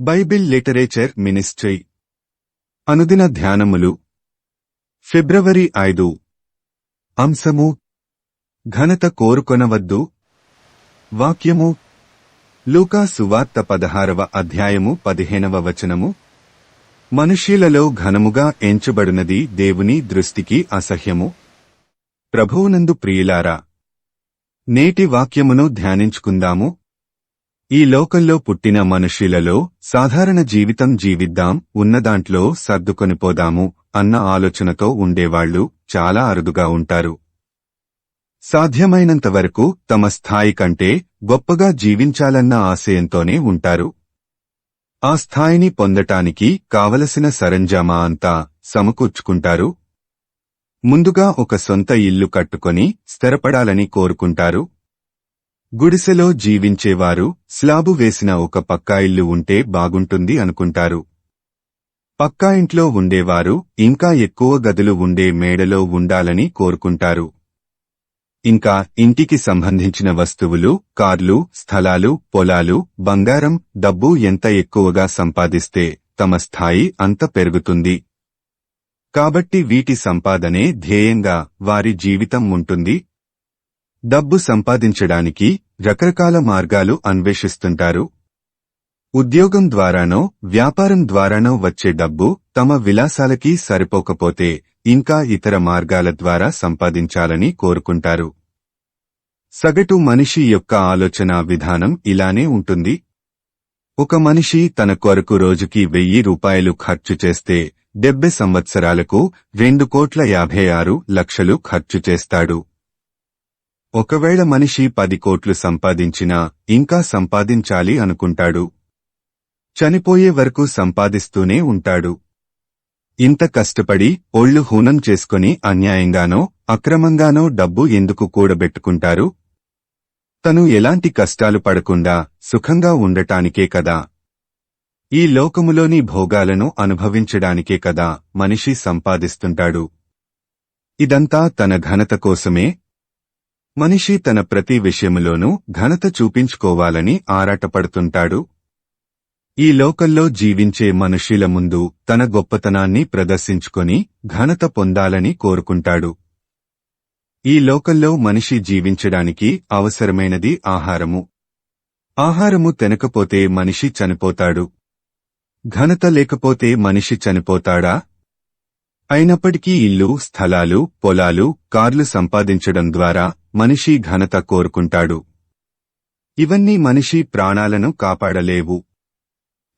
Bible literature ministry. అనుదిన ధ్యానములు. ఫిబ్రవరి ఐదు. అంశము. ఘనత కోరుకొనవద్దు. వాక్యము. లూకా సువార్త పదహారవ అధ్యాయము పదిహేనవ వచనము. మనుష్యులలో ఘనముగా ఎంచబడినది దేవుని దృష్టికి అసహ్యము. ప్రభువునందు ప్రియులారా. నేటి వాక్యమును ధ్యానించుకుందాము. ఈ లోకంలో పుట్టిన మనుష్యులలో సాధారణ జీవితం జీవిద్దాం ఉన్నదాంట్లో సర్దుకొనిపోదాము అన్న ఆలోచనతో ఉండేవాళ్ళు చాలా అరుదుగా ఉంటారు. సాధ్యమైనంత వరకు తమ స్థాయి కంటే గొప్పగా జీవించాలన్న ఆశయంతోనే ఉంటారు. ఆ స్థాయిని పొందటానికి కావలసిన సరంజామా అంతా సమకూర్చుకుంటారు. ముందుగా ఒక సొంత ఇల్లు కట్టుకొని స్థిరపడాలని కోరుకుంటారు. గుడిసెలో జీవించేవారు స్లాబు వేసిన ఒక పక్కా ఇల్లు ఉంటే బాగుంటుంది అనుకుంటారు. పక్కా ఇంట్లో ఉండేవారు ఇంకా ఎక్కువ గదులు ఉండే మేడలో ఉండాలని కోరుకుంటారు. ఇంకా ఇంటికి సంబంధించిన వస్తువులు కార్లు స్థలాలు పొలాలు బంగారం డబ్బు ఎంత ఎక్కువగా సంపాదిస్తే తమ స్థాయి అంత పెరుగుతుంది. కాబట్టి వీటి సంపాదనే ధ్యేయంగా వారి జీవితం ఉంటుంది డబ్బు సంపాదించడానికి రకరకాల మార్గాలు అన్వేషిస్తుంటారు. ఉద్యోగం ద్వారానో వ్యాపారం ద్వారానో వచ్చే డబ్బు తమ విలాసాలకి సరిపోకపోతే ఇంకా ఇతర మార్గాల ద్వారా సంపాదించాలని కోరుకుంటారు. సగటు మనిషి యొక్క ఆలోచన విధానం ఇలానే ఉంటుంది. ఒక మనిషి తన కొరకు రోజుకి వెయ్యి రూపాయలు ఖర్చు చేస్తే డెబ్బై సంవత్సరాలకు రెండు కోట్ల యాభై ఆరు లక్షలు ఖర్చు చేస్తాడు. ఒకవేళ మనిషి పది కోట్లు సంపాదించినా ఇంకా సంపాదించాలి అనుకుంటాడు. చనిపోయే వరకు సంపాదిస్తూనే ఉంటాడు. ఇంత కష్టపడి ఒళ్ళు హూనం చేసుకుని అన్యాయంగానో అక్రమంగానో డబ్బు ఎందుకు కూడబెట్టుకుంటారు? తను ఎలాంటి కష్టాలు పడకుండా సుఖంగా ఉండటానికే కదా? ఈ లోకములోని భోగాలను అనుభవించడానికే కదా మనిషి సంపాదిస్తుంటాడు. ఇదంతా తన ఘనత కోసమే మనిషి తన ప్రతి విషయములోనూ ఘనత చూపించుకోవాలని ఆరాటపడుతుంటాడు. ఈ లోకల్లో జీవించే మనుషుల ముందు తన గొప్పతనాన్ని ప్రదర్శించుకొని ఘనత పొందాలని కోరుకుంటాడు. ఈ లోకల్లో మనిషి జీవించడానికి అవసరమైనది ఆహారము. ఆహారము తినకపోతే మనిషి చనిపోతాడు. ఘనత లేకపోతే మనిషి చనిపోతాడా? అయినప్పటికీ ఇల్లు స్థలాలు పొలాలు కార్లు సంపాదించడం ద్వారా మనిషి ఘనత కోరుకుంటాడు. ఇవన్నీ మనిషి ప్రాణాలను కాపాడలేవు.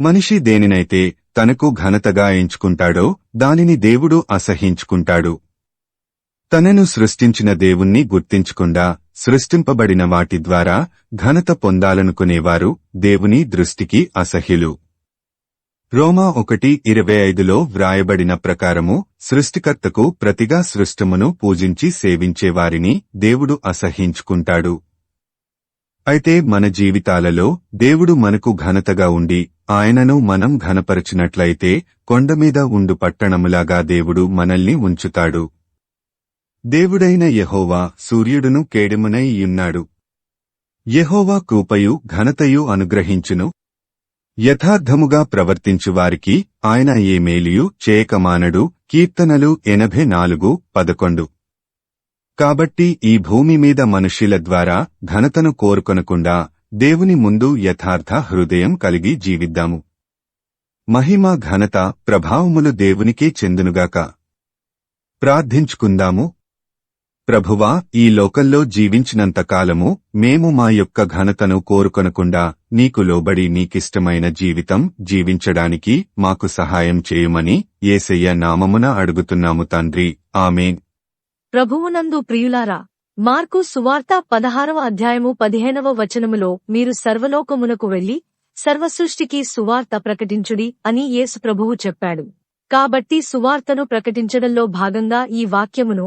మనిషి దేనినైతే తనకు ఘనతగా ఎంచుకుంటాడో దానిని దేవుడు అసహించుకుంటాడు. తనను సృష్టించిన దేవుణ్ణి గుర్తించకుండా సృష్టింపబడిన వాటి ద్వారా ఘనత పొందాలనుకునేవారు దేవుని దృష్టికి అసహ్యులు. రోమా ఒకటి ఇరవై ఐదులో వ్రాయబడిన ప్రకారము సృష్టికర్తకు ప్రతిగా సృష్టమును పూజించి సేవించేవారిని దేవుడు అసహించుకుంటాడు. అయితే మన జీవితాలలో దేవుడు మనకు ఘనతగా ఉండి ఆయనను మనం ఘనపరచినట్లయితే కొండమీద ఉండు పట్టణములాగా దేవుడు మనల్ని ఉంచుతాడు. దేవుడైన యహోవా సూర్యుడును కేడెమునై ఉన్నాడు. యహోవా కృపయు ఘనతయు అనుగ్రహించును యథార్థముగా ప్రవర్తించు వారికి ఆయన ఏ మేలియు చేయకమానడు? కీర్తనలు ఎనభై నాలుగు పదకొండు. కాబట్టి ఈ భూమి మీద మనుష్యుల ద్వారా ఘనతను కోరుకొనకుండా దేవుని ముందు యథార్థ హృదయం కలిగి జీవిద్దాము. మహిమ ఘనత ప్రభావములు దేవునికే చెందునుగాక. ప్రార్థించుకుందాము. ప్రభువా ఈ లోకంలో జీవించినంతకాలము మేము మా యొక్క ఘనతను కోరుకొనకుండా నీకు లోబడి నీకిష్టమైన జీవితం జీవించడానికి మాకు సహాయం చేయమని ఏసయ్య నామమున అడుగుతున్నాము తండ్రి. ఆమెన్. ప్రభువునందు ప్రియులారా మార్కు సువార్త పదహారవ అధ్యాయము పదిహేనవ వచనములో మీరు సర్వలోకమునకు వెళ్ళి సర్వసృష్టికి సువార్త ప్రకటించుడి అని యేసు ప్రభువు చెప్పాడు. కాబట్టి సువార్తను ప్రకటించడంలో భాగంగా ఈ వాక్యమును